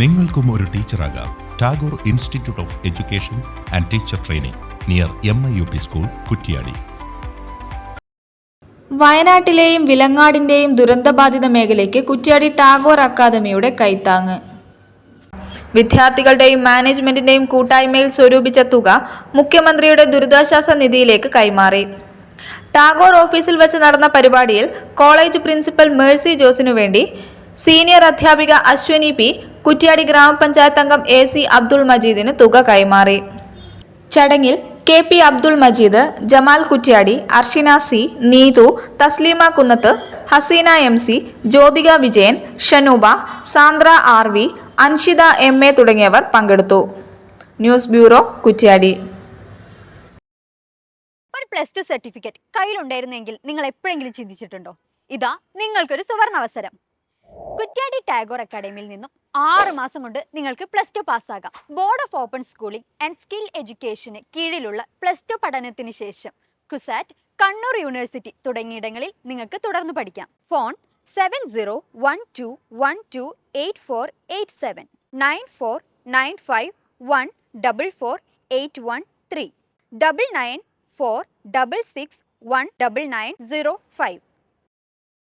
നിങ്ങൾക്കും ഒരു ടീച്ചറാകാം. Tagore institute of education and teacher training near M I U P school Kuttiyadi. വയനാട്ടിലെയും വിലങ്ങാടിന്റെയും ദുരന്തബാധിത മേഖലയ്ക്ക് കുറ്റ്യാടി ടാഗോർ അക്കാദമിയുടെ കൈത്താങ്ങ്. വിദ്യാർത്ഥികളുടെയും മാനേജ്മെന്റിന്റെയും കൂട്ടായ്മയിൽ സ്വരൂപിച്ച തുക മുഖ്യമന്ത്രിയുടെ ദുരിതാശ്വാസ നിധിയിലേക്ക് കൈമാറി. ടാഗോർ ഓഫീസിൽ വെച്ച് നടന്ന പരിപാടിയിൽ കോളേജ് പ്രിൻസിപ്പൽ മേഴ്സി ജോസിനു വേണ്ടി സീനിയർ അധ്യാപിക അശ്വനി പി കുറ്റ്യാടി ഗ്രാമപഞ്ചായത്ത് അംഗം എ സി അബ്ദുൾ മജീദിന് തുക കൈമാറി. ചടങ്ങിൽ K P Abdul Majeed Jamal Kuttiyadi Arshina C Neethu Thasleema Kunnath Haseena M C Jyothika Vijayan Shanooba Sandra R V Anshitha M A തുടങ്ങിയവർ പങ്കെടുത്തു. News bureau Kuttiyadi. ഒരു പ്ലസ് ടു സർട്ടിഫിക്കറ്റ് കയ്യിലുണ്ടായിരുന്നെങ്കിൽ നിങ്ങൾ എപ്പോഴെങ്കിലും ചിന്തിച്ചിട്ടുണ്ടോ? ഇതാ നിങ്ങൾക്കൊരു സുവർണ അവസരം. കുറ്റ്യാടി ടാഗോർ അക്കാഡമിയിൽ നിന്നും ആറ് മാസം കൊണ്ട് നിങ്ങൾക്ക് plus two പാസ്സാകാം board of open schooling and skill എഡ്യൂക്കേഷന് കീഴിലുള്ള പ്ലസ് ടു പഠനത്തിന് ശേഷം കുസാറ്റ് കണ്ണൂർ യൂണിവേഴ്സിറ്റി തുടങ്ങിയിടങ്ങളിൽ നിങ്ങൾക്ക് തുടർന്ന് പഠിക്കാം. Phone seven zero one two one two eight four eight seven nine four nine five one double four eight one three double nine four double six one double nine zero five